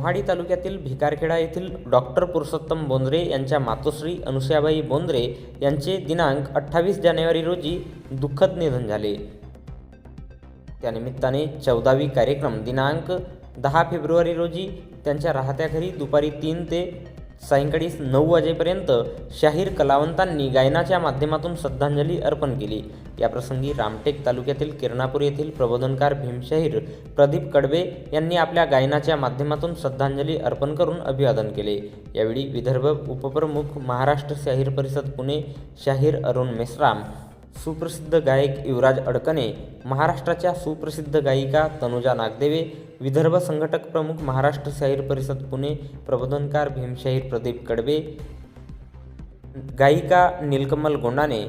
मोहाडी तालुक्यातील भिकारखेडा येथील डॉक्टर पुरुषोत्तम बोंद्रे यांच्या मातोश्री अनुसयाबाई बोंद्रे यांचे दिनांक अठ्ठावीस जानेवारी रोजी दुःखद निधन झाले. त्यानिमित्ताने चौदावी कार्यक्रम दिनांक दहा फेब्रुवारी रोजी त्यांच्या राहत्या घरी दुपारी तीन ते सायंकाळी नऊ वाजेपर्यंत शाहीर कलावंतांनी गायनाच्या माध्यमातून श्रद्धांजली अर्पण केली. याप्रसंगी रामटेक तालुक्यातील किरणापूर येथील प्रबोधनकार भीमशाहीर प्रदीप कडबे यांनी आपल्या गायनाच्या माध्यमातून श्रद्धांजली अर्पण करून अभिवादन केले. यावेळी विदर्भ उपप्रमुख महाराष्ट्र शाहीर परिषद पुणे शाहीर अरुण मेश्राम सुप्रसिद्ध गायक युवराज अडकणे महाराष्ट्राच्या सुप्रसिद्ध गायिका तनुजा नागदेवे विदर्भ संघटक प्रमुख महाराष्ट्र शाहीर परिषद पुणे प्रबोधनकार भीमशाहीर प्रदीप कडबे गायिका नीलकमल गोंडाने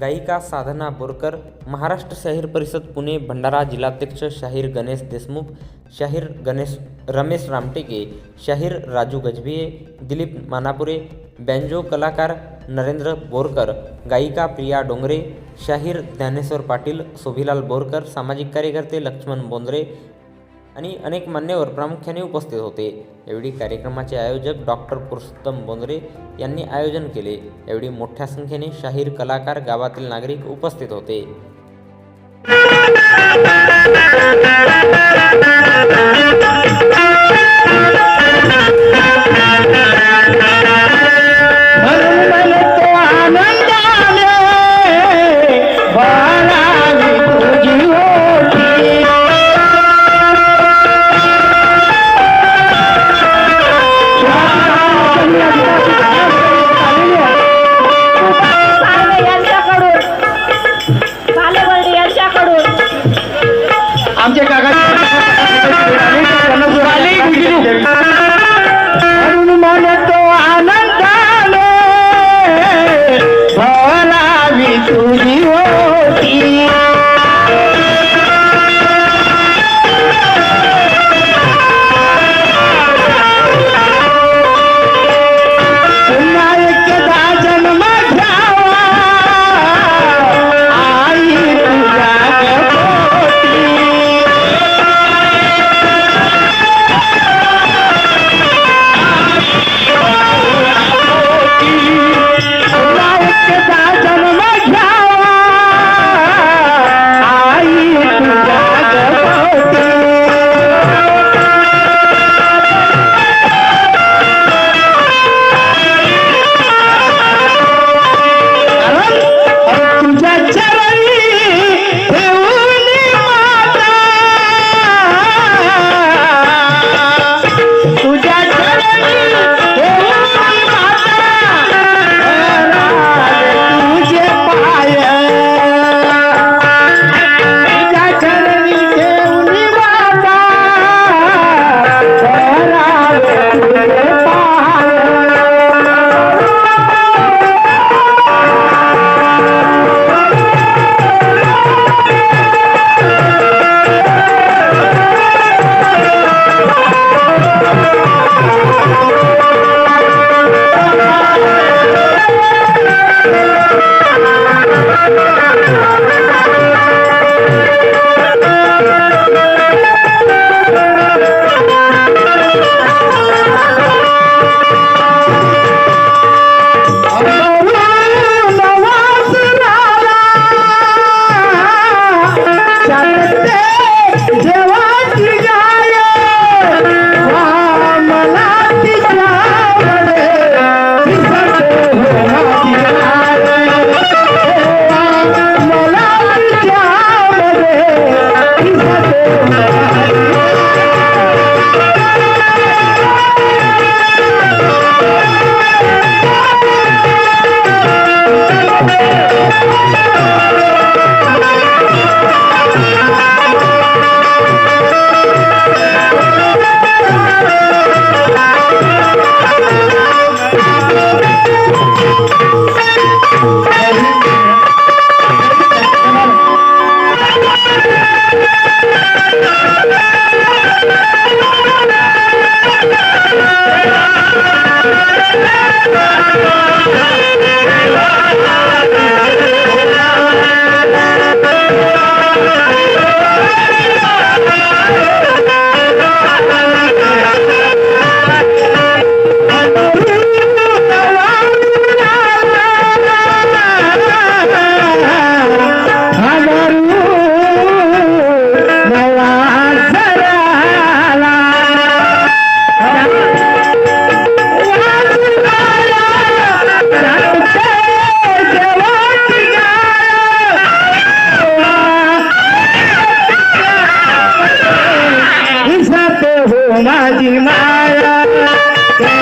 गायिका साधना बोरकर महाराष्ट्र शाहीर परिषद पुणे भंडारा जिल्हाध्यक्ष शाहीर गणेश देशमुख शाहीर गणेश रमेश रामटेके शाहीर राजू गजभिये दिलीप मानापुरे बँजो कलाकार नरेंद्र बोरकर गायिका प्रिया डोंगरे शाहीर ज्ञानेश्वर पाटील शोभिलाल बोरकर सामाजिक कार्यकर्ते लक्ष्मण बोंद्रे आणि अनेक मान्यवर प्रामुख्याने उपस्थित होते. यावेळी कार्यक्रमाचे आयोजक डॉक्टर पुरुषोत्तम बोंद्रे यांनी आयोजन केले. यावेळी मोठ्या संख्येने शाहीर कलाकार गावातील नागरिक उपस्थित होते.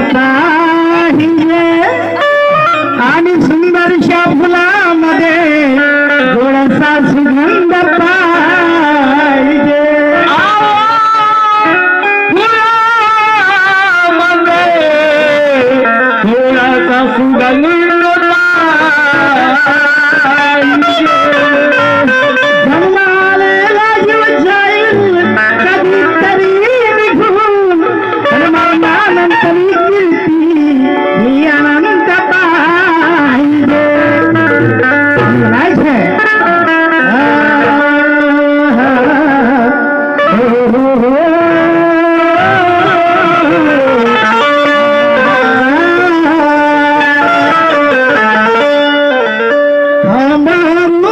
पाहिजे. आणि सुंदरशा फुलामध्ये गोडसा सुगंध Muhammad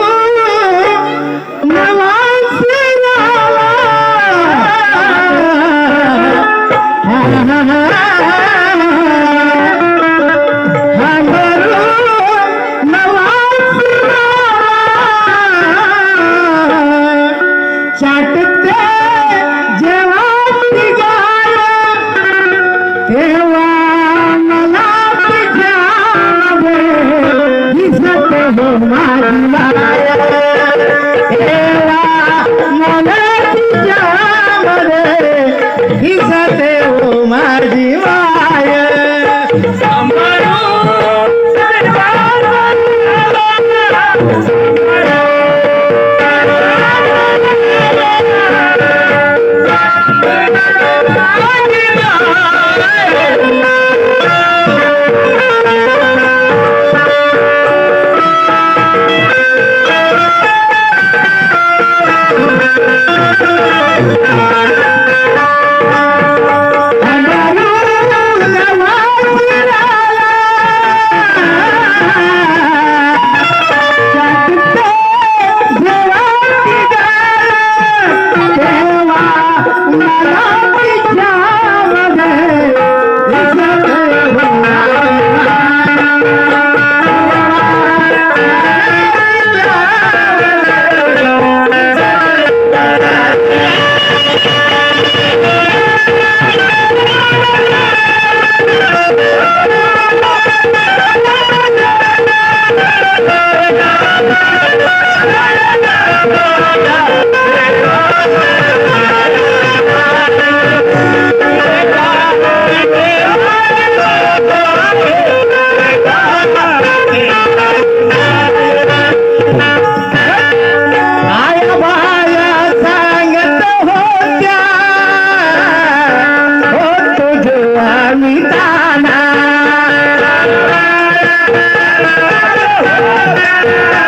Thank you. रा